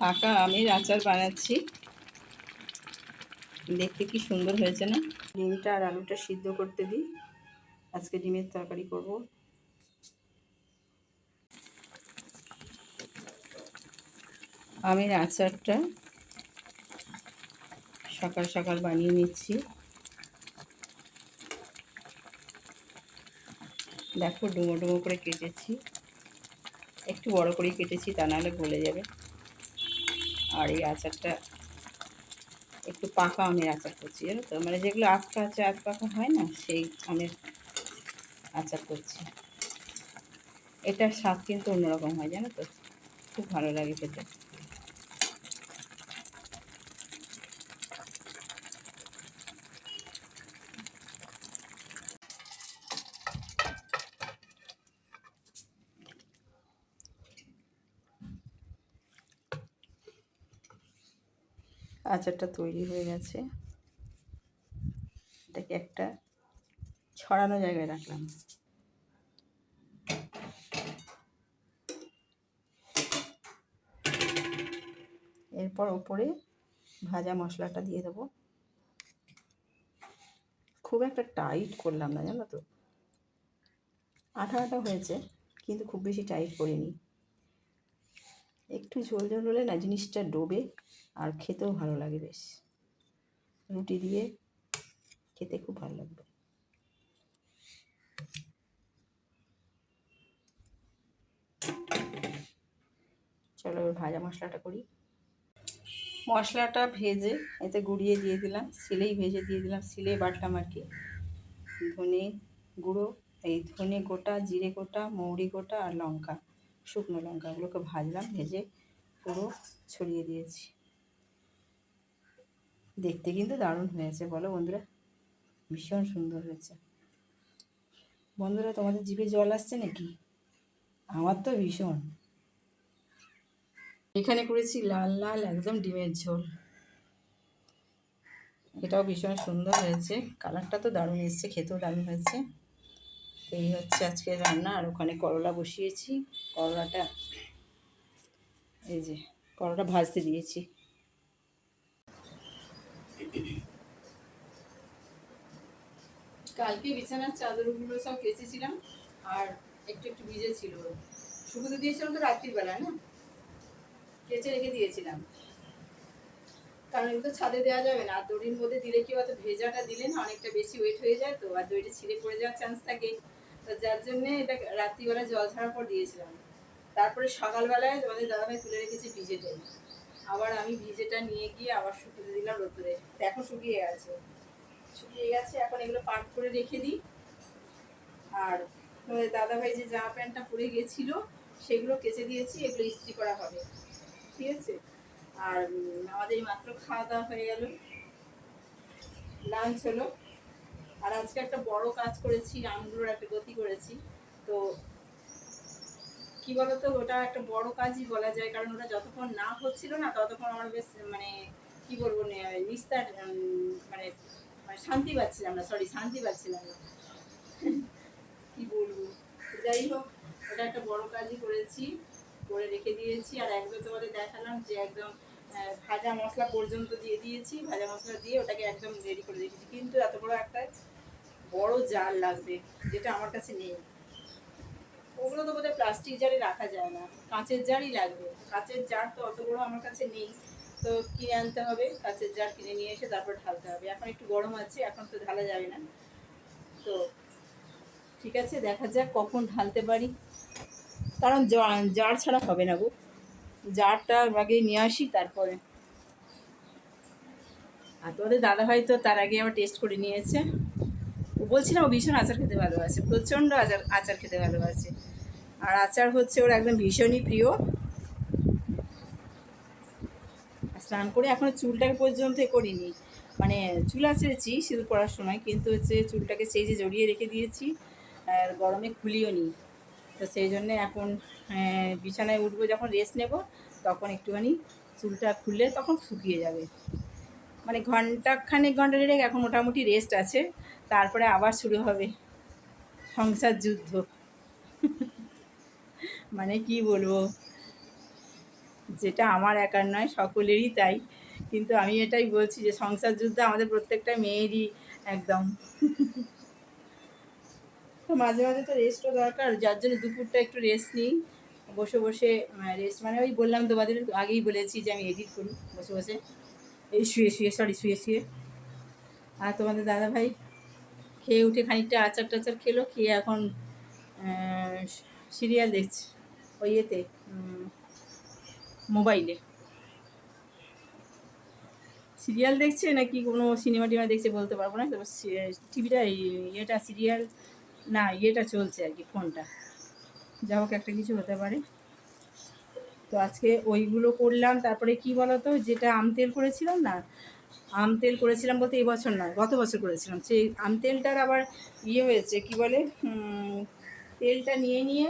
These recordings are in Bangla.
পাকা আমের আচার বানাচ্ছি। দেখতে কি সুন্দর হয়েছে না? ডিমটা আর আলুটা সিদ্ধ করতে দিই। আজকে ডিমের তরকারি করব। আমের আচারটা সকাল সকাল বানিয়ে নিচ্ছি। দেখো ডুমো ডুমো করে কেটেছি। একটু বড় করে কেটেছি, তা নাহলে গলে যাবে। আর এই আচারটা একটু পাকা আমের আচার করছি, জানো তো? মানে যেগুলো আটকা আছে আধ পাকা হয় না, সেই আমের আচার করছি। এটার স্বাদ কিন্তু অন্যরকম হয়, জানো তো? খুব ভালো লাগে খেতে। আচারটা তৈরি হয়ে গেছে। এটাকে একটা ছড়ানো জায়গায় রাখলাম। এরপর উপরে ভাজা মশলাটা দিয়ে দেবো। খুব একটা টাইট করলাম না, জানো তো? আঠা আঠা হয়েছে, কিন্তু খুব বেশি টাইট করিনি। একটু ঝোল ঝোল হলে না জিনিসটা ডোবে আর খেতেও ভালো লাগে বেশ। রুটি দিয়ে খেতে খুব ভালো লাগবে। চলো ভাজা মশলাটা করি। মশলাটা ভেজে এতে গুঁড়িয়ে দিয়ে দিলাম সিলেই ভেজে দিয়ে দিলাম সিলে বাটলাম আর কি। ধনে গুঁড়ো, এই ধনে গোটা, জিরে গোটা, মৌরি গোটা আর লঙ্কা। শুকনো লঙ্কা ওগুলোকে ভাজলাম, ভেজে পুরো ছড়িয়ে দিয়েছি। দেখতে কিন্তু দারুণ হয়েছে, বলো বন্ধুরা? ভীষণ সুন্দর হয়েছে। বন্ধুরা, তোমাদের জিভে জল আসছে নাকি? আমার তো ভীষণ। এখানে করেছি লাল লাল একদম ডিমের ঝোল। এটাও ভীষণ সুন্দর হয়েছে। কালারটা তো দারুণ এসছে, খেতেও দারুণ হয়েছে। এই হচ্ছে আজকে রান্না, আর ওখানে করলা বসিয়েছি। করলাটা, এই যে, করলাটা ভাজতে দিয়েছি। কালকে বিছানার চাদরগুলো সব কেচেছিলাম, আর একটু একটু ভিজে ছিল শুকোতে দিয়েছিলাম তো রাত্রিবেলা না? কেচে রেখে দিয়েছিলাম। কারণ এগুলো ছাদে দেওয়া যাবে না, আর দড়ির মধ্যে দিলে কি অত ভেজাটা দিলে না অনেকটা বেশি ওয়েট হয়ে যায় তো, আর দড়িটা ছিঁড়ে পড়ে যাওয়ার চান্স থাকে। তো যার জন্যে এটা রাত্রিবেলা জল ছাড়ার পর দিয়েছিলাম। তারপরে সকালবেলায় তোমাদের দাদাভাই তুলে রেখেছি ভিজেটাই আবার আমি ভিজেটা নিয়ে গিয়ে আবার শুকিয়ে দিলাম রোদ্রে দেখো শুকিয়ে গেছে। শুকিয়ে গেছে, এখন এগুলো পাট করে রেখে দিই। আর তোমাদের দাদাভাই যে জামা প্যান্টটা পরে গেছিল, সেগুলো কেচে দিয়েছি, এগুলো ইস্ত্রি করা হবে। ঠিক আছে? আর আমাদের মাত্র খাওয়া দাওয়া হয়ে গেল। লাঞ্চ হলো। আর আজকে একটা বড় কাজ করেছি আমগুলোর একটা গতি করেছি। তো কি বলতো, ওটা একটা বড় কাজই বলা যায়, কারণ ওটা যতক্ষণ না হচ্ছিল না, ততক্ষণ আমার বেশ মানে কি বলব নিস্তার মানে মানে শান্তি পাচ্ছিলাম না সরি শান্তি পাচ্ছিলাম না। কি বলব? যাই হোক, ওটা একটা বড় কাজই করেছি, করে রেখে দিয়েছি, আর একদম তোমাদের দেখালাম যে একদম ভাজা মশলা পর্যন্ত দিয়ে দিয়েছি, ভাজা মশলা দিয়ে ওটাকে একদম রেডি করে রেখেছি। কিন্তু এত বড় একটা বড় জার লাগবে, যেটা আমার কাছে নেই। ওগুলো তো বোধহয় প্লাস্টিক জারে রাখা যায় না। কাঁচের জারই লাগবে। কাঁচের জার তো অত বড় আমার কাছে নেই। তো কিনে আনতে হবে, কাঁচের জার কিনে নিয়ে এসে তারপর ঢালতে হবে। এখন একটু গরম আছে, এখন তো ঢালা যাবে না। তো ঠিক আছে, দেখা যাক কখন ঢালতে পারি। কারণ জার ছাড়া হবে না গো। জারটা আগে নিয়ে আসি তারপরে। আর তোমাদের দাদাভাই তো তার আগে আবার টেস্ট করে নিয়েছে। বলছিলাম ও ভীষণ আচার খেতে ভালোবাসে, প্রচণ্ড আচার আচার খেতে ভালোবাসে। আর আচার হচ্ছে ওর একদম ভীষণই প্রিয়। স্নান করে এখনও চুলটাকে পর্যন্ত করিনি। মানে চুল আঁচড়েছি সিঁদুর পড়ার সময়, কিন্তু হচ্ছে চুলটাকে সেই যে জড়িয়ে রেখে দিয়েছি, আর গরমে খুলিও নি। তো সেই জন্যে এখন বিছানায় উঠবো, যখন রেস্ট নেব, তখন একটুখানি চুলটা খুললে তখন শুকিয়ে যাবে। মানে ঘণ্টা খানেক ঘণ্টা দেড়েক এখন মোটামুটি রেস্ট আছে। তারপরে আবার শুরু হবে সংসার যুদ্ধ। মানে কি বলব? যেটা আমার একার নয়, সকলেরই তাই। কিন্তু আমি এটাই বলছি যে সংসার যুদ্ধ আমাদের প্রত্যেকটা মেয়েরই একদম। তো মাঝে মাঝে তো রেস্টও দরকার, যার জন্য দুপুরটা একটু রেস্ট নিই। বসে বসে রেস্ট মানে ওই বললাম তোমাদের আগেই বলেছি যে আমি এডিট করি, বসে বসে। এই শুয়ে শুয়ে সরি শুয়ে শুয়ে। আর তোমাদের দাদা ভাই খেয়ে উঠে খানিকটা আচার টাচার খেলো, খেয়ে এখন সিরিয়াল দেখছে ওই ইয়েতে মোবাইলে। সিরিয়াল দেখছে নাকি কোনো সিনেমা টিমা দেখছে বলতে পারব না, তবে টিভিটা ইয়েটা, সিরিয়াল না, ইয়েটা চলছে আর কি, ফোনটা। যা হোক একটা কিছু হতে পারে। তো আজকে ওইগুলো করলাম, তারপরে কি বলতো, যেটা আম তেল করেছিলাম না, আম তেল করেছিলাম বলতে এবছর নয়, গত বছর করেছিলাম। সেই আম তেলটার আবার ইয়ে হয়েছে, কি বলে তেলটা নিয়ে নিয়ে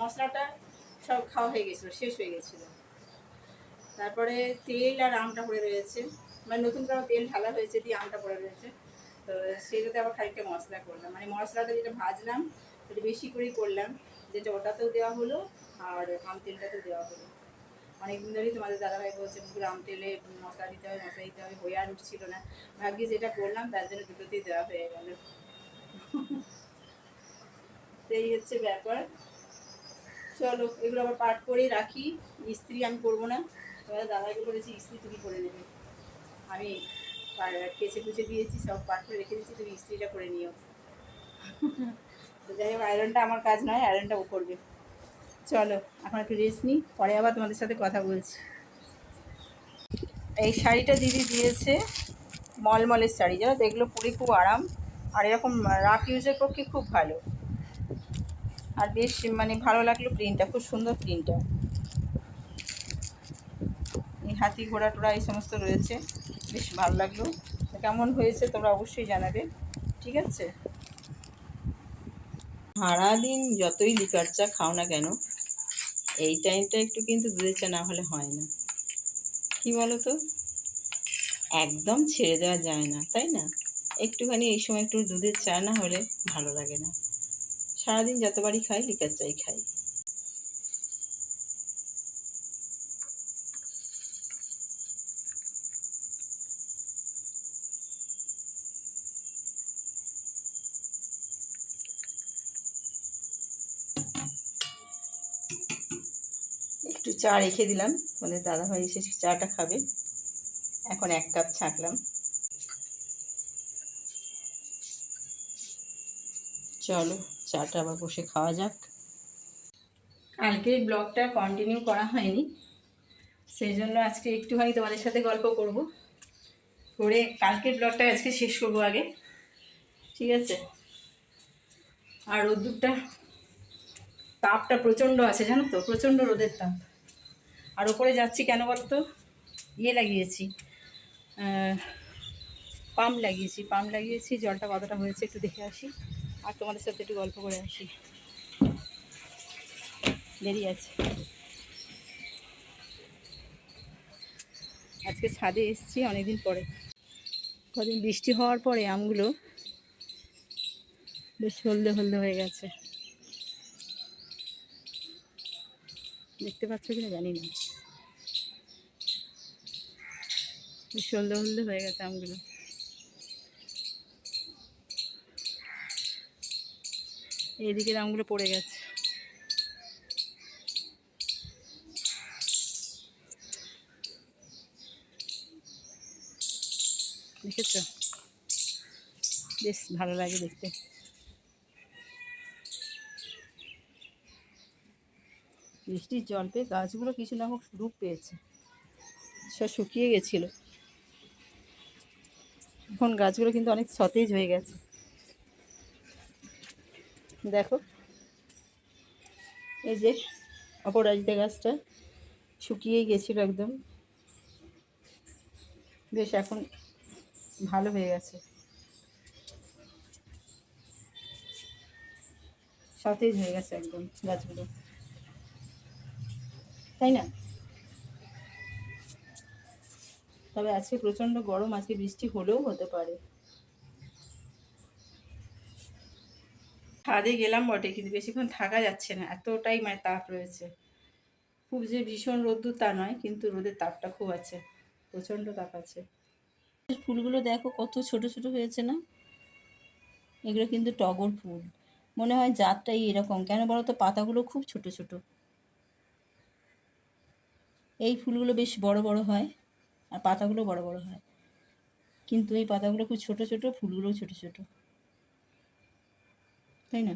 মশলাটা সব খাওয়া হয়ে গেছিল, শেষ হয়ে গেছিল। তারপরে তেল আর আমটা পড়ে রয়েছে মানে নতুন করে তেল ঢালা হয়েছে দিয়ে আমটা পড়ে রয়েছে। তো সেটাতে আবার খানিকটা মশলা করলাম মানে মশলাটা যেটা ভাজলাম, সেটা বেশি করেই করলাম, যেটা ওটাতেও দেওয়া হলো আর আম তেলটাতেও দেওয়া হলো। অনেকদিন ধরেই তোমাদের দাদাভাই বলছে মুখে আম তেলে মশলা দিতে হবে, মশলা দিতে হবে, হয়ে আর উঠছিল না। ভাগ্যে যেটা করলাম তার জন্য দুটোতেই দেওয়া হয়ে গেল। তো এই হচ্ছে ব্যাপার। চলো, এগুলো আবার পাট করেই রাখি। ইস্ত্রি আমি করব না। তোমাদের দাদাকে বলেছি ইস্ত্রি তুমি করে নেবে। আমি কেচে কুচে দিয়েছি, সব পাট করে রেখে দিয়েছি, তুমি ইস্ত্রিটা করে নিও। তো যাই হোক আয়রনটা আমার কাজ নয় আয়রনটা ও করবে। চলো, এখন একটু রেস্ট নিই, পরে আবার তোমাদের সাথে কথা বলছি। এই শাড়িটা দিদি দিয়েছে, মলমলের শাড়ি জানো তো এগুলো পরে খুব আরাম, আর এরকম রাফ ইউজের পক্ষে খুব ভালো। আর বেশ মানে ভালো লাগল প্রিন্টটা খুব সুন্দর প্রিন্টটা এই হাতি ঘোড়া টোড়া এই সমস্ত রয়েছে, বেশ ভালো লাগল। কেমন হয়েছে তোমরা অবশ্যই জানাবে, ঠিক আছে? সারাদিন যতই লিকার চা খাও না কেন এই টাইমটা একটু কিন্তু দুধের চা না হলে হয় না। কি বলো তো একদম ছেড়ে দেওয়া যায় না, তাই না? একটুখানি এই সময় একটু দুধের চা না হলে ভালো লাগে না। সারাদিন যতবারই খাই, লিকার চাই খাই। একটু চা রেখে দিলাম। তোমাদের দাদাভাই এসে চাটা খাবে। এখন এক কাপ ছাঁকলাম। চলো, চাটা আবার বসে খাওয়া যাক। কালকের ব্লগটা কন্টিনিউ করা হয়নি। সেই জন্য আজকে একটুখানি তোমাদের সাথে গল্প করব। করে কালকের ব্লগটা আজকে শেষ করব আগে। ঠিক আছে? আর রোদ্দুরটা, তাপটা প্রচণ্ড আছে, জানো তো? প্রচণ্ড রোদের তাপ। আর ওপরে যাচ্ছি কেন বলতো? ইয়ে লাগিয়েছি পাম্প লাগিয়েছি পাম্প লাগিয়েছি, জলটা কতটা হয়েছে একটু দেখে আসি। আর তোমাদের সাথে একটু গল্প করে আসি। দেরি আছে। আজকে ছাদে এসেছি অনেকদিন পরে। কদিন বৃষ্টি হওয়ার পরে আমগুলো বেশ হলদে হলদে হয়ে গেছে। দেখতে পাচ্ছ কিনা জানি না। হলদে হলদে হয়ে গেছে আমগুলো। এইদিকে আমগুলো পড়ে গেছে। দেখেছ? বেশ ভালো লাগে দেখতে। বৃষ্টির জল পেয়ে গাছগুলো কিছু না হোক রূপ পেয়েছে। সব শুকিয়ে গেছিল। এখন গাছগুলো কিন্তু অনেক সতেজ হয়ে গেছে। দেখো। এই যে অপরাজিতা গাছটা শুকিয়েই গেছিল একদম। বেশ এখন ভালো হয়ে গেছে। সতেজ হয়ে গেছে একদম গাছগুলো। তাই না? তবে আজকে প্রচণ্ড গরম, আজকে বৃষ্টি হলেও হতে পারে। ছাদে গেলাম বটে, কিন্তু বেশিক্ষণ থাকা যাচ্ছে না। এতটাই মানে তাপ রয়েছে। খুব যে ভীষণ রোদ্দুর তা নয়, কিন্তু রোদের তাপটা খুব আছে, প্রচণ্ড তাপ আছে। ফুলগুলো দেখো, কত ছোট ছোট হয়েছে না? এগুলো কিন্তু টগর ফুল। মনে হয় জাতটাই এরকম। কেন বলো তো পাতাগুলো খুব ছোট ছোট। এই ফুলগুলো বেশ বড় বড় হয় আর পাতাগুলো বড় বড় হয়। কিন্তু এই পাতাগুলো খুব ছোট ছোট, ফুলগুলোও ছোট ছোট। তাই না?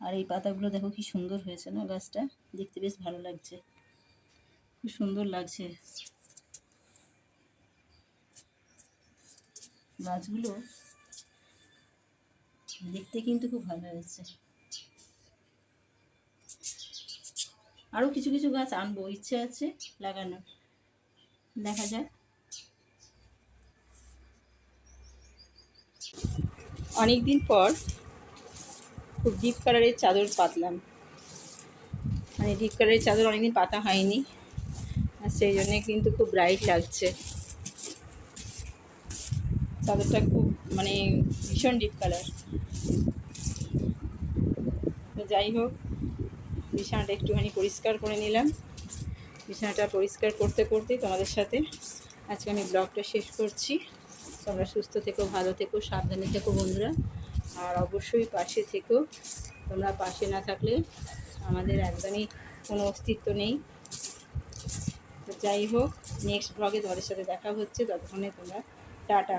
আর এই পাতাগুলো দেখো কি সুন্দর হয়েছে না গাছটা? দেখতে বেশ ভালো লাগছে। খুব সুন্দর লাগছে। গাছগুলো দেখতে কিন্তু খুব ভালো হয়েছে। আরও কিছু কিছু গাছ আনব, ইচ্ছে আছে লাগানো দেখা যাক। অনেক দিন পর খুব ডিপ কালারের চাদর পাতলাম। মানে ডিপ কালারের চাদর অনেকদিন পাতা হয়নি, আর সেই জন্যে কিন্তু খুব ব্রাইট লাগছে। চাদরটা খুব মানে ভীষণ ডিপ কালার যাই হোক বিছানাটা একটুখানি পরিষ্কার করে নিলাম। বিছানাটা পরিষ্কার করতে করতেই তোমাদের সাথে আজকে আমি ব্লগটা শেষ করছি। তোমরা সুস্থ থেকো, ভালো থেকো, সাবধানে থেকো বন্ধুরা। আর অবশ্যই পাশে থেকো। তোমরা পাশে না থাকলে আমাদের একদমই কোনো অস্তিত্ব নেই। যাই হোক নেক্সট ব্লগে তোমাদের সাথে দেখা হচ্ছে। ততক্ষণে তোমরা টাটা।